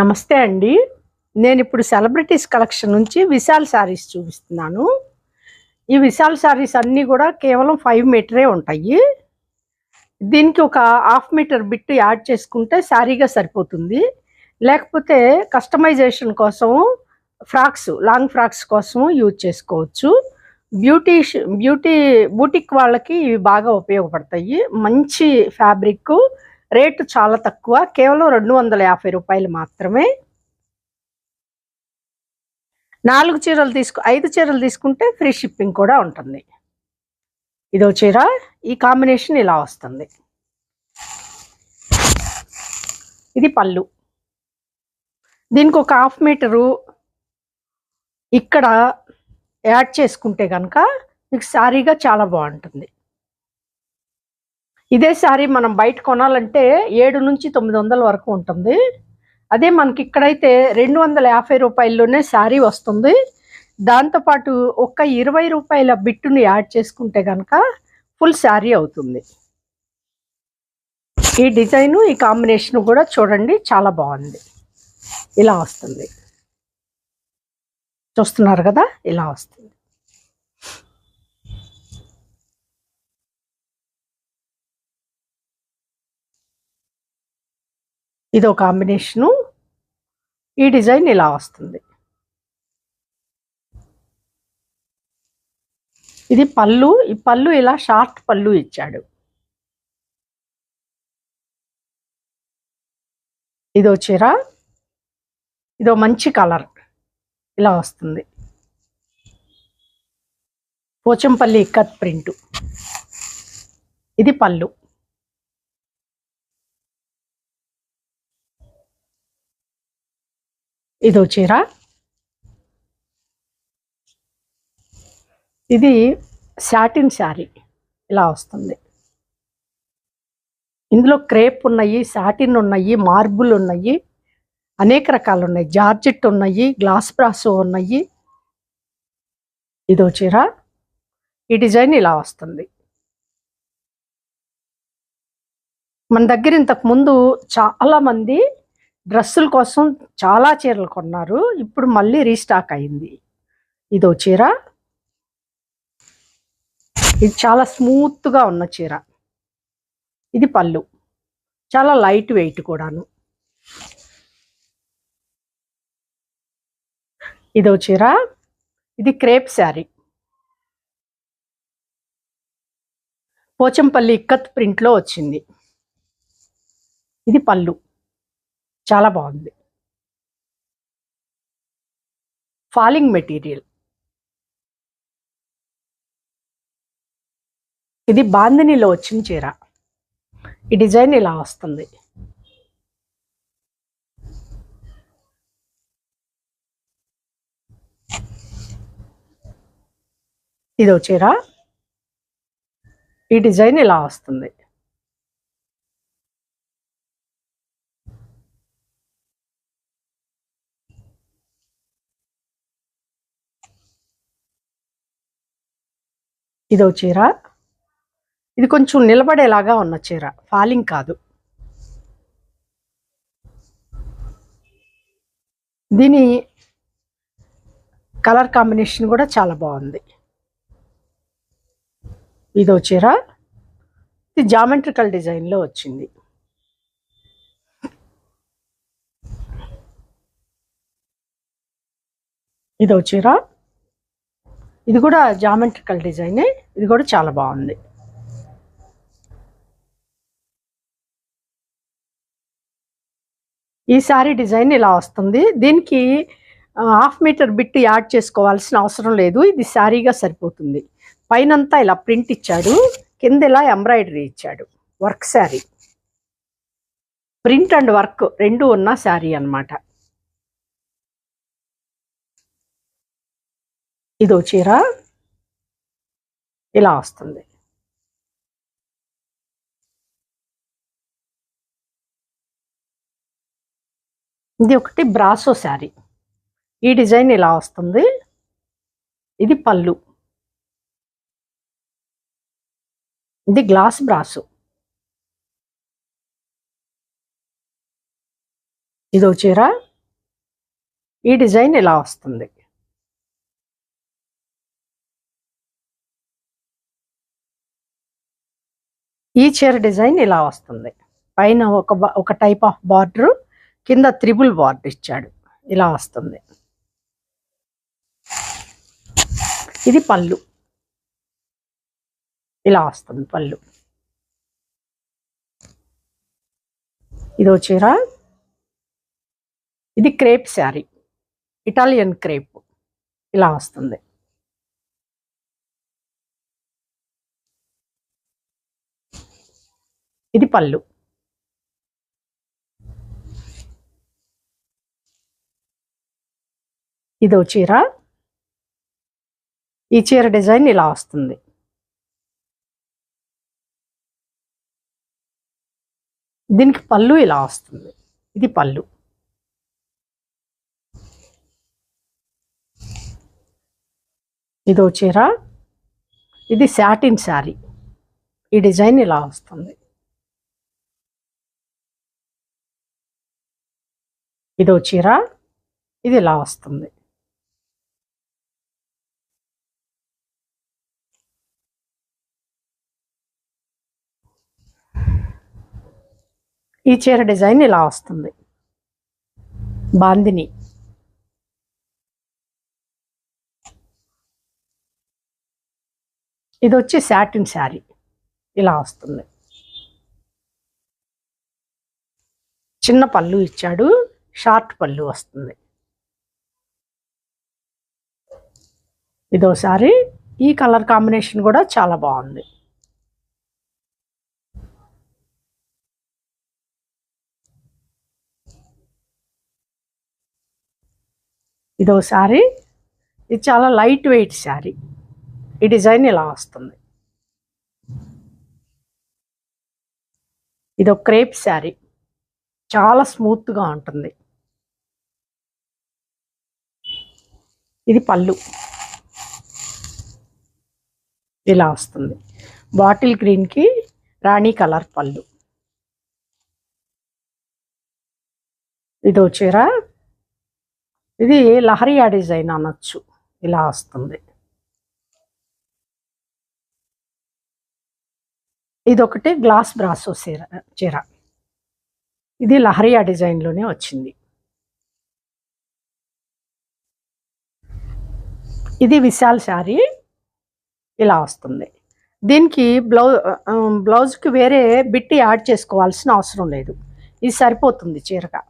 నమస్తే అండి. నేను ఇప్పుడు సెలబ్రిటీస్ కలెక్షన్ నుంచి విశాల్ శారీస్ చూపిస్తున్నాను. ఈ విశాల్ శారీస్ అన్నీ కూడా కేవలం ఫైవ్ మీటరే ఉంటాయి. దీనికి ఒక హాఫ్ మీటర్ బిట్ యాడ్ చేసుకుంటే శారీగా సరిపోతుంది. లేకపోతే కస్టమైజేషన్ కోసం ఫ్రాక్స్ లాంగ్ ఫ్రాక్స్ కోసం యూజ్ చేసుకోవచ్చు. బ్యూటీ బ్యూటీ బూటిక్ వాళ్ళకి ఇవి బాగా ఉపయోగపడతాయి. మంచి ఫ్యాబ్రిక్ రేటు చాలా తక్కువ. కేవలం రెండు వందల యాభై రూపాయలు మాత్రమే. నాలుగు చీరలు తీసుకు ఐదు చీరలు తీసుకుంటే ఫ్రీ షిప్పింగ్ కూడా ఉంటుంది. ఇదో చీర ఈ కాంబినేషన్ ఇలా వస్తుంది. ఇది పళ్ళు. దీనికి ఒక హాఫ్ మీటరు ఇక్కడ యాడ్ చేసుకుంటే కనుక మీకు శారీగా చాలా బాగుంటుంది. ఇదే శారీ మనం బయట కొనాలంటే ఏడు నుంచి తొమ్మిది వందల వరకు ఉంటుంది. అదే మనకి ఇక్కడైతే రెండు వందల యాభై రూపాయల్లోనే శారీ వస్తుంది. దాంతోపాటు ఒక్క ఇరవై రూపాయల బిట్టుని యాడ్ చేసుకుంటే కనుక ఫుల్ శారీ అవుతుంది. ఈ డిజైను ఈ కాంబినేషన్ కూడా చూడండి చాలా బాగుంది. ఇలా వస్తుంది. చూస్తున్నారు కదా? ఇలా వస్తుంది. ఇదో కాంబినేషను. ఈ డిజైన్ ఇలా వస్తుంది. ఇది పళ్ళు ఈ పళ్ళు ఇలా షార్ట్ పళ్ళు ఇచ్చాడు. ఇదో చీర ఇదో మంచి కలర్ ఇలా వస్తుంది. పోచంపల్లి ఇక్కత్ ప్రింట్. ఇది పళ్ళు. ఇదో చీర. ఇది సాటిన్ శారీ. ఇలా వస్తుంది. ఇందులో క్రేప్ ఉన్నాయి సాటిన్ ఉన్నాయి మార్బుల్ ఉన్నాయి అనేక రకాలు ఉన్నాయి. జార్జెట్ ఉన్నాయి గ్లాస్ బ్రాసో ఉన్నాయి. ఇదో చీర. ఈ డిజైన్ ఇలా వస్తుంది. మన దగ్గర ఇంతకు ముందు డ్రెస్సుల కోసం చాలా చీరలు కొన్నారు. ఇప్పుడు మళ్ళీ రీస్టాక్ అయింది. ఇదో చీర. ఇది చాలా స్మూత్గా ఉన్న చీర. ఇది పళ్ళు. చాలా లైట్ వెయిట్ కూడాను. ఇదో చీర. ఇది క్రేప్ శారీ. పోచంపల్లి ఇక్కత్ ప్రింట్లో వచ్చింది. ఇది పళ్ళు. చాలా బాగుంది. Falling material. ఇది బాందినిలో వచ్చిన చీర. ఈ డిజైన్ ఇలా వస్తుంది. ఇదో చీర. ఈ డిజైన్ ఇలా వస్తుంది. ఇదో చీర. ఇది కొంచెం నిలబడేలాగా ఉన్న చీర. ఫాలింగ్ కాదు. దీని కలర్ కాంబినేషన్ కూడా చాలా బాగుంది. ఇదో చీర. ఇది జామెట్రికల్ డిజైన్లో వచ్చింది. ఇదో చీర. ఇది కూడా జామెట్రికల్ డిజైనే. ఇది కూడా చాలా బాగుంది. ఈ సారీ డిజైన్ ఇలా వస్తుంది. దీనికి హాఫ్ మీటర్ బిట్ యాడ్ చేసుకోవాల్సిన అవసరం లేదు. ఇది శారీగా సరిపోతుంది. పైనంతా ఇలా ప్రింట్ ఇచ్చాడు. కింద ఇలా ఎంబ్రాయిడరీ ఇచ్చాడు. Work sari. Print and work రెండు ఉన్న శారీ అన్నమాట. ఇదో చీర. ఇలా వస్తుంది. ఇది ఒకటి బ్రాసో శారీ. ఈ డిజైన్ ఇలా వస్తుంది. ఇది పళ్ళు. ఇది గ్లాస్ బ్రాసు. ఇదో చీర. ఈ డిజైన్ ఇలా వస్తుంది. ఈ చీర డిజైన్ ఇలా వస్తుంది. పైన ఒక ఒక టైప్ ఆఫ్ బార్డర్ కింద త్రిబుల్ బార్డర్ ఇచ్చాడు. ఇలా వస్తుంది. ఇది పళ్ళు. ఇలా వస్తుంది పళ్ళు. ఇదో చీర. ఇది క్రేప్ శారీ. Italian crepe. ఇలా వస్తుంది. ఇది పళ్ళు. ఇదో చీర. ఈ చీర డిజైన్ ఇలా వస్తుంది. దీనికి పళ్ళు ఇలా వస్తుంది. ఇది పళ్ళు. ఇదో చీర. ఇది శాటిన్ శారీ. ఈ డిజైన్ ఇలా వస్తుంది. ఇదో చీర ఇది ఇలా వస్తుంది. ఈ చీర డిజైన్ ఇలా వస్తుంది. బాందిని. ఇది వచ్చి శాటిన్ శారీ. ఇలా వస్తుంది. చిన్న పళ్ళు ఇచ్చాడు. షార్ట్ పళ్ళు వస్తుంది. ఇదోసారి ఈ కలర్ కాంబినేషన్ కూడా చాలా బాగుంది. ఇదో శారీ ఇది చాలా లైట్ వెయిట్ శారీ. ఈ డిజైన్ ఇలా వస్తుంది. ఇది ఒక క్రేప్ శారీ చాలా స్మూత్గా ఉంటుంది. ఇది పళ్ళు. ఇలా వస్తుంది. బాటిల్ గ్రీన్కి రాణి కలర్ పళ్ళు. ఇదో చీర. ఇది లహరియా డిజైన్ అనొచ్చు. ఇలా వస్తుంది. ఇది ఒకటి గ్లాస్ బ్రాసో చీర చీర. ఇది లహరియా డిజైన్లోనే వచ్చింది. ఇది విశాల్ శారీ. ఇలా వస్తుంది. దీనికి బ్లౌ బ్లౌజ్కి వేరే బిట్టి యాడ్ చేసుకోవాల్సిన అవసరం లేదు. ఇది సరిపోతుంది చీరగా.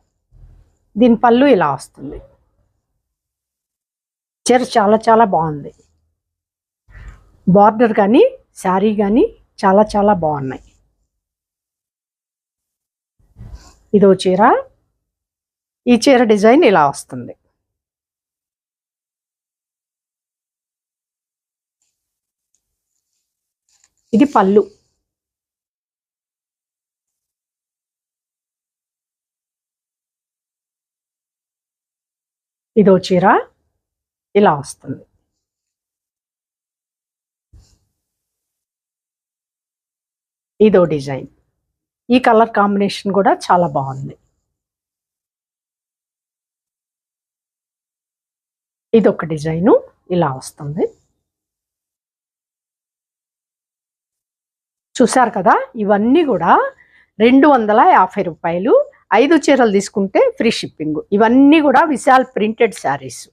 దీని పళ్ళు ఇలా వస్తుంది. చీర చాలా చాలా బాగుంది. బార్డర్ కానీ శారీ కానీ చాలా చాలా బాగున్నాయి. ఇదో చీర. ఈ చీర డిజైన్ ఇలా వస్తుంది. ఇది పళ్ళు. ఇదో చీర ఇలా వస్తుంది. ఇదో డిజైన్. ఈ కలర్ కాంబినేషన్ కూడా చాలా బాగుంది. ఇదొక డిజైను. ఇలా వస్తుంది. చూశారు కదా? ఇవన్నీ కూడా రెండు వందల యాభై రూపాయలు ఐదు చీరలు తీసుకుంటే ఫ్రీ షిప్పింగ్. ఇవన్నీ కూడా విశాల్ ప్రింటెడ్ శారీస్.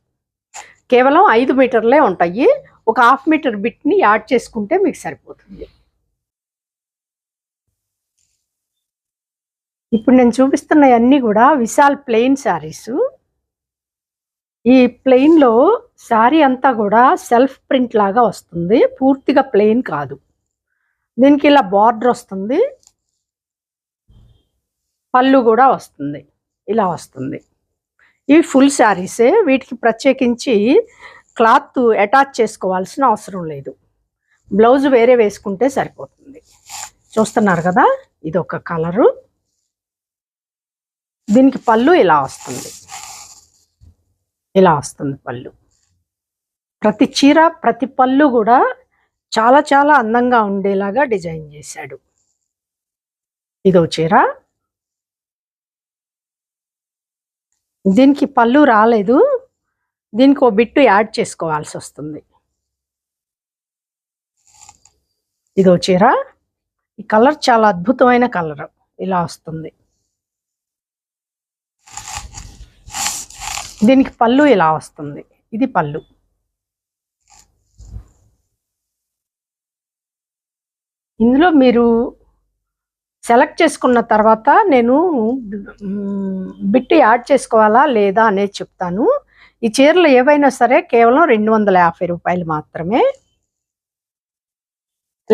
కేవలం ఐదు మీటర్లే ఉంటాయి. ఒక హాఫ్ మీటర్ బిట్ని యాడ్ చేసుకుంటే మీకు సరిపోతుంది. ఇప్పుడు నేను చూపిస్తున్నవన్నీ కూడా విశాల్ ప్లెయిన్ శారీస్. ఈ ప్లెయిన్లో శారీ అంతా కూడా సెల్ఫ్ ప్రింట్ లాగా వస్తుంది. పూర్తిగా ప్లెయిన్ కాదు. దీనికి ఇలా బార్డర్ వస్తుంది. పళ్ళు కూడా వస్తుంది. ఇలా వస్తుంది. ఇవి ఫుల్ శారీసే వీటికి ప్రత్యేకించి క్లాత్ అటాచ్ చేసుకోవాల్సిన అవసరం లేదు. బ్లౌజ్ వేరే వేసుకుంటే సరిపోతుంది. చూస్తున్నారు కదా? ఇది ఒక కలరు దీనికి పళ్ళు ఇలా వస్తుంది. ఇలా వస్తుంది పళ్ళు. ప్రతి చీర ప్రతి పళ్ళు కూడా చాలా చాలా అందంగా ఉండేలాగా డిజైన్ చేశాడు. ఇదో చీర. దీనికి పళ్ళు రాలేదు. దీనికి ఓ బిట్టు యాడ్ చేసుకోవాల్సి వస్తుంది. ఇదో చీర. ఈ కలర్ చాలా అద్భుతమైన కలర్. ఇలా వస్తుంది. దీనికి పళ్ళు ఇలా వస్తుంది. ఇది పళ్ళు. ఇందులో మీరు సెలెక్ట్ చేసుకున్న తర్వాత నేను బిట్ యాడ్ చేసుకోవాలా లేదా అనేది చెప్తాను. ఈ చీరలు ఏవైనా సరే కేవలం రెండు వందల యాభై రూపాయలు మాత్రమే.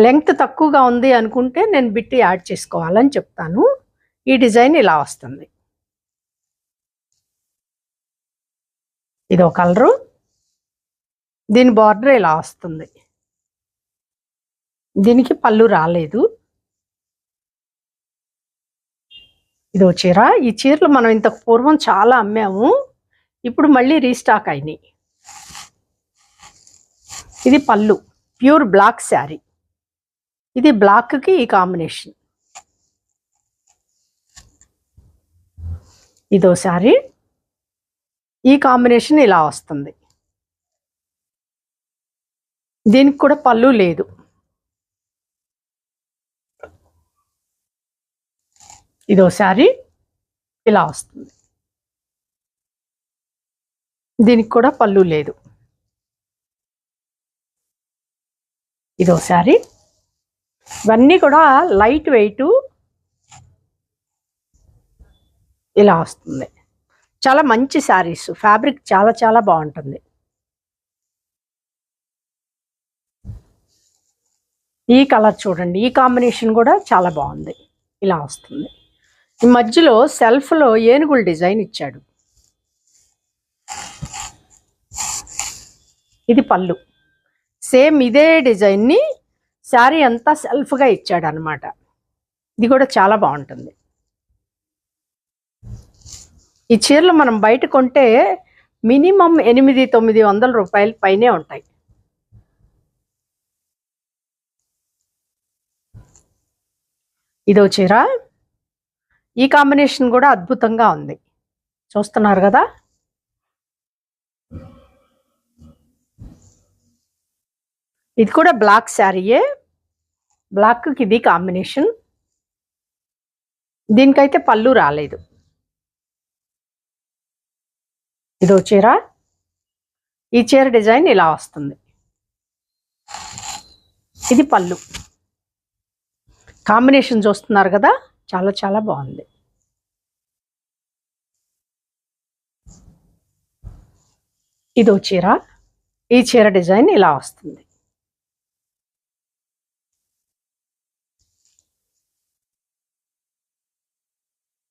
లెంగ్త్ తక్కువగా ఉంది అనుకుంటే నేను బిట్ యాడ్ చేసుకోవాలని చెప్తాను. ఈ డిజైన్ ఇలా వస్తుంది. ఇదో కలరు. దీని బార్డర్ ఇలా వస్తుంది. దీనికి పళ్ళు రాలేదు. ఇదో చీర. ఈ చీరలు మనం ఇంతకు పూర్వం చాలా అమ్మాము. ఇప్పుడు మళ్ళీ రీస్టాక్ అయినాయి. ఇది పళ్ళు. Pure black sari. ఇది బ్లాక్కి ఈ కాంబినేషన్. ఇదో శారీ. ఈ కాంబినేషన్ ఇలా వస్తుంది. దీనికి కూడా పళ్ళు లేదు. ఇదో శారీ ఇలా వస్తుంది. దీనికి కూడా పళ్ళు లేదు. ఇదో శారీ. ఇవన్నీ కూడా లైట్ వెయిట్ ఇలా వస్తుంది. చాలా మంచి శారీస్. ఫ్యాబ్రిక్ చాలా చాలా బాగుంటుంది. ఈ కలర్ చూడండి. ఈ కాంబినేషన్ కూడా చాలా బాగుంది. ఇలా వస్తుంది. ఈ మధ్యలో సెల్ఫ్లో ఏనుగుల డిజైన్ ఇచ్చాడు. ఇది పళ్ళు. సేమ్ ఇదే డిజైన్ని శారీ అంతా సెల్ఫ్గా ఇచ్చాడు అనమాట ఇది కూడా చాలా బాగుంటుంది. ఈ చీరలు మనం బయట కొంటే మినిమం ఎనిమిది తొమ్మిది వందల రూపాయల పైనే ఉంటాయి. ఇదో చీర. ఈ కాంబినేషన్ కూడా అద్భుతంగా ఉంది. చూస్తున్నారు కదా? ఇది కూడా బ్లాక్ శారీయే. బ్లాక్కి ఇది కాంబినేషన్. దీనికైతే పళ్ళు రాలేదు. ఇదో చీర. ఈ చీర డిజైన్ ఇలా వస్తుంది. ఇది పళ్ళు. కాంబినేషన్ చూస్తున్నారు కదా? చాలా చాలా బాగుంది. ఇదో చీర. ఈ చీర డిజైన్ ఇలా వస్తుంది.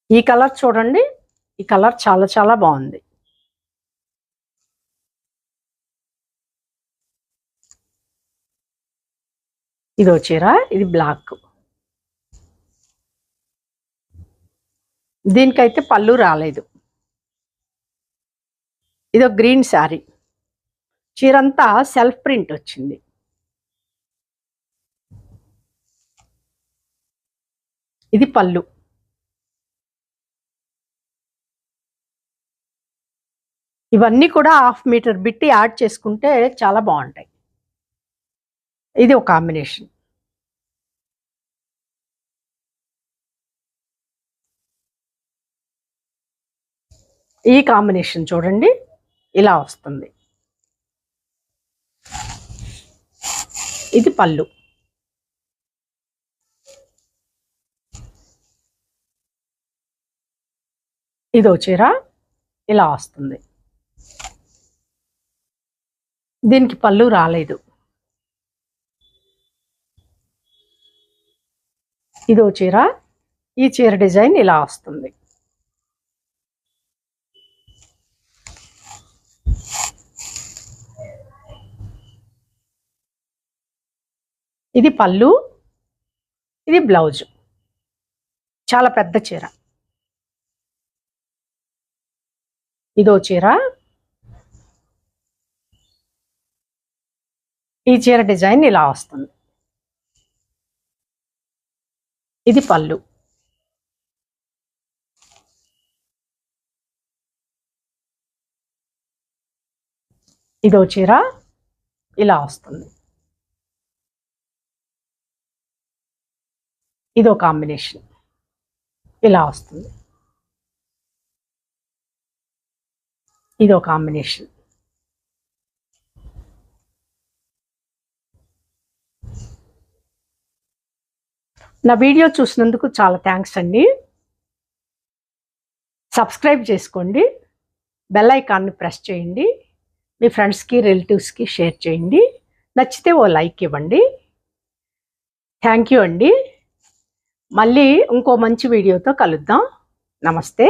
ఈ కలర్ చూడండి. ఈ కలర్ చాలా చాలా బాగుంది. ఇదో చీర. ఇది బ్లాక్. దీనికైతే పళ్ళు రాలేదు. ఇదో గ్రీన్ శారీ. చీరంతా సెల్ఫ్ ప్రింట్ వచ్చింది. ఇది పళ్ళు. ఇవన్నీ కూడా హాఫ్ మీటర్ బిట్టి యాడ్ చేసుకుంటే చాలా బాగుంటాయి. ఇది ఒక కాంబినేషన్. ఈ కాంబినేషన్ చూడండి. ఇలా వస్తుంది. ఇది పళ్ళు. ఇదో చీర. ఇలా వస్తుంది. దీనికి పళ్ళు రాలేదు. ఇదో చీర. ఈ చీర డిజైన్ ఇలా వస్తుంది. ఇది పళ్ళు ఇది బ్లౌజు. చాలా పెద్ద చీర. ఇదో చీర. ఈ చీర డిజైన్ ఇలా వస్తుంది. ఇది పళ్ళు. ఇదో చీర. ఇలా వస్తుంది. ఇదో కాంబినేషన్. ఇలా వస్తుంది. ఇదో కాంబినేషన్. నా వీడియో చూసినందుకు చాలా థ్యాంక్స్ అండి. సబ్స్క్రైబ్ చేసుకోండి. బెల్ ఐకాన్ని ప్రెస్ చేయండి. మీ ఫ్రెండ్స్కి రిలేటివ్స్కి షేర్ చేయండి. నచ్చితే ఓ లైక్ ఇవ్వండి. థ్యాంక్ యూ అండి. మళ్ళీ ఇంకో మంచి వీడియోతో కలుద్దాం. నమస్తే.